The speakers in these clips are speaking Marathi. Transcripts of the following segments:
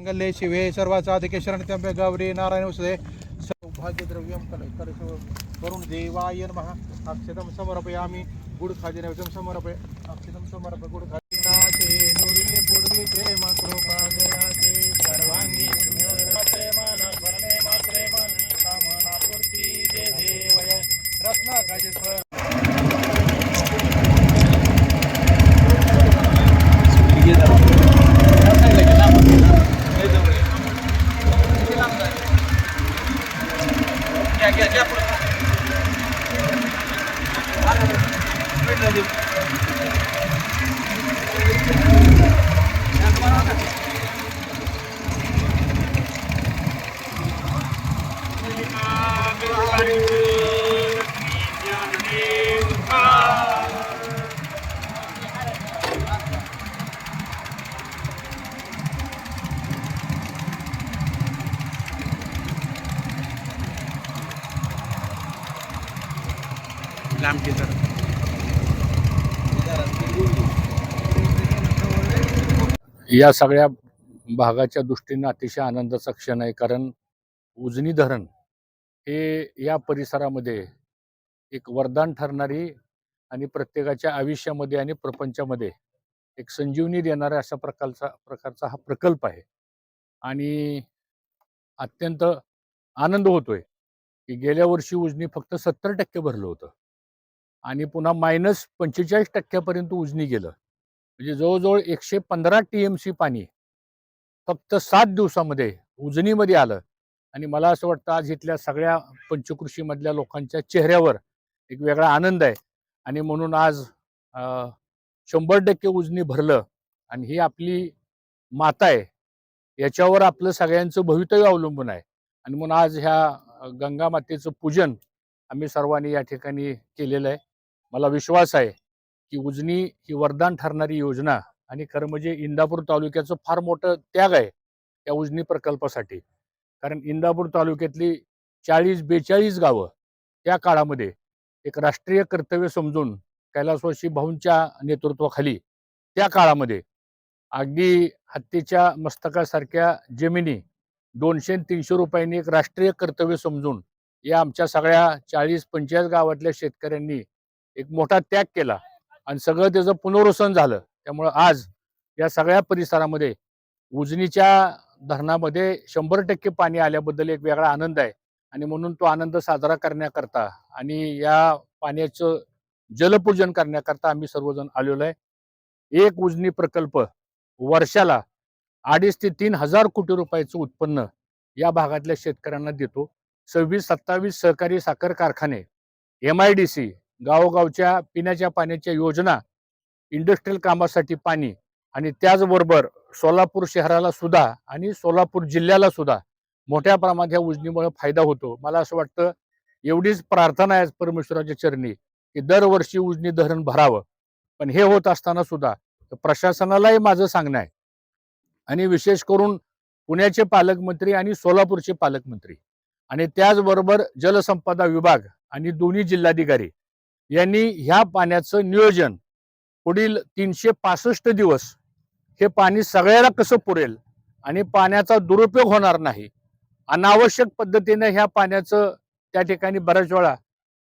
मंगल्ये शिवे सर्वासाधिके शरणत्यंबे गौरी नारायण उसले सौभाग्यद्रव्यं कल कलश वरुण देवाय नमः. अक्षतं समर्पयामि. गुड समर्पय अक्षतं समर्पय गुड या सगळ्या भागाच्या दृष्टीनं अतिशय आनंदाचा क्षण आहे कारण उजनी धरण हे या परिसरामध्ये एक वरदान ठरणारी आणि प्रत्येकाच्या आयुष्यामध्ये आणि प्रपंचामध्ये एक संजीवनी देणारा अशा प्रकारचा प्रकारचा हा प्रकल्प आहे. आणि अत्यंत आनंद होतोय की गेल्या वर्षी उजनी फक्त सत्तर टक्के भरलं होतं. आणि पुन्हा मायनस पंचेचाळीस टक्क्यापर्यंत उजनी गेलं. म्हणजे जवळजवळ एकशे पंधरा टी एम सी पाणी फक्त सात दिवसामध्ये उजनीमध्ये आलं. आणि मला असं वाटतं आज इथल्या सगळ्या पंचकृषीमधल्या लोकांच्या चेहऱ्यावर एक वेगळा आनंद आहे. आणि म्हणून आज शंभर टक्के उजनी भरलं आणि ही आपली माता आहे. याच्यावर आपलं सगळ्यांचं भवितव्य अवलंबून आहे. आणि म्हणून आज ह्या गंगामातेचं गंगा मातेचं पूजन आम्ही सर्वांनी या ठिकाणी केलेलं आहे. मला विश्वास आहे की उजनी ही वरदान ठरणारी योजना आणि खरं म्हणजे इंदापूर तालुक्याचं फार मोठं त्याग आहे त्या उजनी प्रकल्पासाठी. कारण इंदापूर तालुक्यातली चाळीस बेचाळीस गावं त्या काळामध्ये एक राष्ट्रीय कर्तव्य समजून कैलासवासी भाऊंच्या नेतृत्वाखाली त्या काळामध्ये अगदी हत्तीच्या मस्तकासारख्या जमिनी दोनशे तीनशे रुपयांनी एक राष्ट्रीय कर्तव्य समजून या आमच्या सगळ्या चाळीस पंचायत गावातल्या शेतकऱ्यांनी एक मोठा त्याग केला. आणि सगळं त्याचं पुनर्वसन झालं. त्यामुळं आज या सगळ्या परिसरामध्ये उजनीच्या धरणामध्ये शंभर टक्के पाणी आल्याबद्दल एक वेगळा आनंद आहे. आणि म्हणून तो आनंद साजरा करण्याकरता आणि या पाण्याचं जलपूजन करण्याकरता आम्ही सर्वजण आलेलो आहे. एक उजनी प्रकल्प वर्षाला अडीच ते तीन हजार कोटी रुपयाचं उत्पन्न या भागातल्या शेतकऱ्यांना देतो. सव्वीस सत्तावीस सहकारी साखर कारखाने एम आय डी सी गावोगावच्या पिण्याच्या पाण्याच्या योजना इंडस्ट्रीयल कामासाठी पाणी आणि त्याचबरोबर सोलापूर शहराला सुद्धा आणि सोलापूर जिल्ह्याला सुद्धा मोठ्या प्रमाणात या उजनीमुळे फायदा होतो. मला असं वाटतं एवढीच प्रार्थना आहे परमेश्वराच्या चरणी की दरवर्षी उजनी धरण भरावं. पण हे होत असताना सुद्धा प्रशासनालाही माझं सांगणं आहे. आणि विशेष करून पुण्याचे पालकमंत्री आणि सोलापूरचे पालकमंत्री आणि त्याचबरोबर जलसंपदा विभाग आणि दोन्ही जिल्हाधिकारी यांनी ह्या पाण्याचं नियोजन पुढील तीनशे पासष्ट दिवस हे पाणी सगळ्याला कसं पुरेल आणि पाण्याचा दुरुपयोग होणार नाही अनावश्यक पद्धतीने ह्या पाण्याचं त्या ठिकाणी बऱ्याच वेळा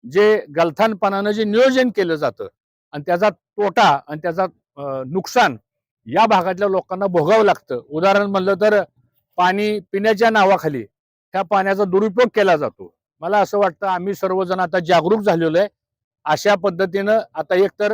जे गलथानपणानं जे नियोजन केलं जातं आणि त्याचा तोटा आणि त्याचा नुकसान या भागातल्या लोकांना भोगावं लागतं. उदाहरण म्हणलं तर पाणी पिण्याच्या नावाखाली ह्या पाण्याचा दुरुपयोग केला जातो. मला असं वाटतं आम्ही सर्वजण आता जागरूक झालेलो आहे. अशा पद्धतीनं आता एकतर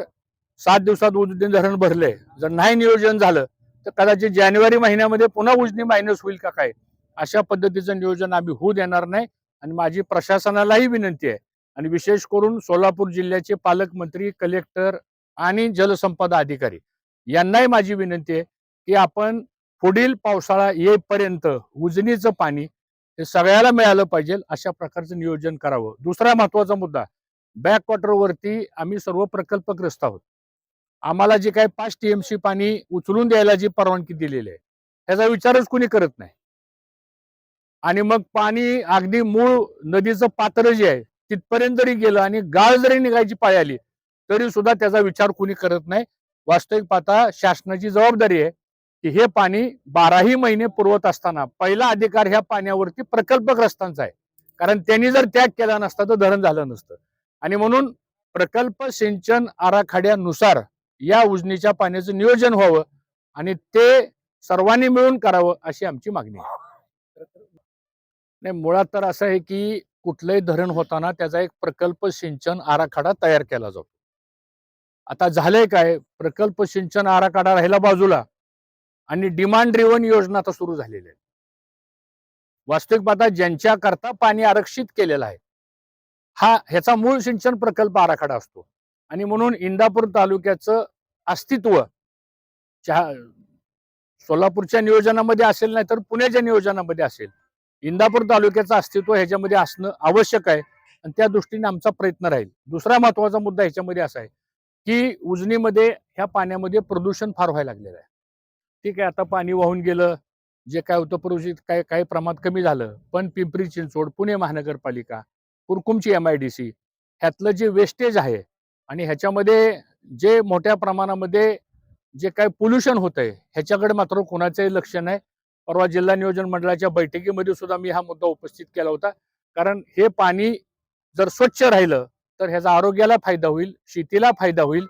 सात दिवसात उजनी धरण भरले जर नाही नियोजन झालं तर कदाचित जानेवारी महिन्यामध्ये पुन्हा उजनी मायनस होईल का काय? अशा पद्धतीचं नियोजन आम्ही होऊ देणार नाही. आणि माझी प्रशासनालाही विनंती आहे. आणि विशेष करून सोलापूर जिल्ह्याचे पालकमंत्री कलेक्टर आणि जलसंपदा अधिकारी यांनाही माझी विनंती आहे की आपण पुढील पावसाळा येईपर्यंत उजनीचं पाणी हे सगळ्याला मिळालं पाहिजे अशा प्रकारचं नियोजन करावं. दुसरा महत्त्वाचा मुद्दा बॅकवॉटरवरती आम्ही सर्व प्रकल्पग्रस्त आहोत. आम्हाला जे काही पाच टीएमसी पाणी उचलून द्यायला जी परवानगी दिलेली आहे त्याचा विचारच कुणी करत नाही. आणि मग पाणी अगदी मूळ नदीचं पात्र जे आहे तिथपर्यंत जरी गेलं आणि गाळ जरी निघायची पाळी आली तरी सुद्धा त्याचा विचार कुणी करत नाही. वास्तविक पाहता शासनाची जबाबदारी आहे की हे पाणी बाराही महिने पुरवत असताना पहिला अधिकार ह्या पाण्यावरती प्रकल्पग्रस्तांचा आहे. कारण त्यांनी जर त्याग केला नसता तर धरण झालं नसतं. आणि म्हणून प्रकल्प सिंचन आराखड्यानुसार या उजनीच्या पाण्याचं नियोजन व्हावं आणि ते सर्वांनी मिळून करावं अशी आमची मागणी आहे. नाही मुळात तर असं आहे की कुठलंही धरण होताना त्याचा एक प्रकल्प सिंचन आराखडा तयार केला जातो. आता झालंय काय? प्रकल्प सिंचन आराखडा राहिला बाजूला आणि डिमांड ड्रिव्हन योजना आता सुरू झालेल्या आहेत. वास्तविक पाहता ज्यांच्याकरता पाणी आरक्षित केलेलं आहे हा ह्याचा मूळ सिंचन प्रकल्प आराखडा असतो. आणि म्हणून इंदापूर तालुक्याचं अस्तित्व सोलापूरच्या नियोजनामध्ये असेल नाही तर पुण्याच्या नियोजनामध्ये असेल. इंदापूर तालुक्याचं अस्तित्व ह्याच्यामध्ये असणं आवश्यक आहे आणि त्या दृष्टीने आमचा प्रयत्न राहील. दुसरा महत्त्वाचा मुद्दा ह्याच्यामध्ये असा आहे की उजनीमध्ये ह्या पाण्यामध्ये प्रदूषण फार व्हायला लागलेलं आहे. ठीक आहे आता पाणी वाहून गेलं जे काय होतं प्रदूषित काय काही प्रमाणात कमी झालं पण पिंपरी चिंचवड पुणे महानगरपालिका कुरकुमची एम आय डी सी ह्यातलं जे वेस्टेज आहे आणि ह्याच्यामध्ये जे मोठ्या प्रमाणामध्ये जे काय पोल्युशन होत आहे ह्याच्याकडे मात्र कोणाचंही लक्ष नाही. परवा जिल्हा नियोजन मंडळाच्या बैठकीमध्ये सुद्धा मी हा मुद्दा उपस्थित केला होता. कारण हे पाणी जर स्वच्छ राहिलं तर ह्याचा आरोग्याला फायदा होईल शेतीला फायदा होईल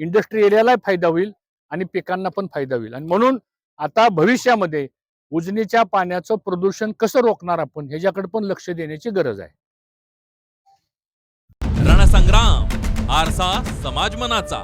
इंडस्ट्री एरियाला फायदा होईल आणि पिकांना पण फायदा होईल. आणि म्हणून आता भविष्यामध्ये उजनीच्या पाण्याचं प्रदूषण कसं रोखणार आपण ह्याच्याकडे पण लक्ष देण्याची गरज आहे. आरसा समाज मनाचा